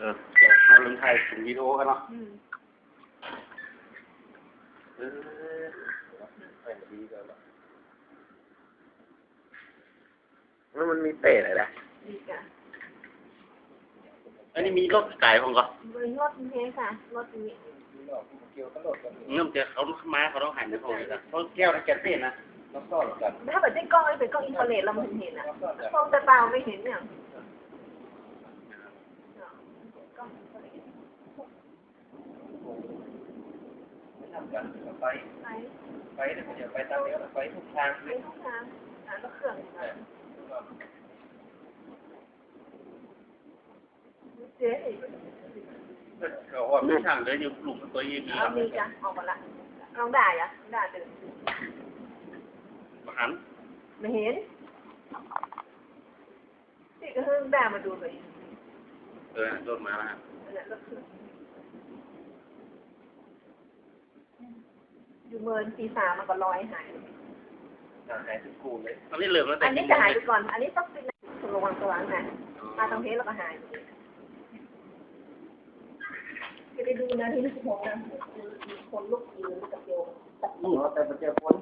เออเดี๋ยวเราลงไทยถึงวิดีโอกันเนาะอืมเออไปดีกันละแล้วมันมีเตะอะไรนะดีจ้ะอันนี้มีรถไก่ผมก็บริรถนี้ค่ะรถนี้เงื่อนจะเขามาเขาต้องหันไปเขาเลยนะเขาแก้วแกเต้นนะแล้วก็กันถ้าแบบได้กล้องเป็นกล้องอินฟราเรดเราเห็นอะกล้องตาเปล่าไม่เห็นเนี่ยกล้องอินฟราเรด ไม่ ทำกันไปไปไปเดี๋ยวไปตามเนี้ยไปทุกทางไปทุกทางอ่านแล้วเครื่องเจ๊เขาว่าไม่ทางเลยอยู่หลุมตัวยี่ดีเอามีจ้ะออกมาละลองด่าอะด่าตื่นหันไม่เห็นนี่ก็เพิ่งด่ามาดูตัวเลย เออโดนมาแล้วเนี่ยก็คืออยู่เมินปีสามมันก็ลอยหาย หายถึงกูเลยตอนนี้เหลือแล้วแต่อันนี้จะหายไปก่อน อันนี้ต้องเป็นระวังตัวนะมาตรงนี้แล้วก็หายจะไปดูนะที่ลูกโป่งนะมีคนลุกยืนกับโยมแต่มันเจอคน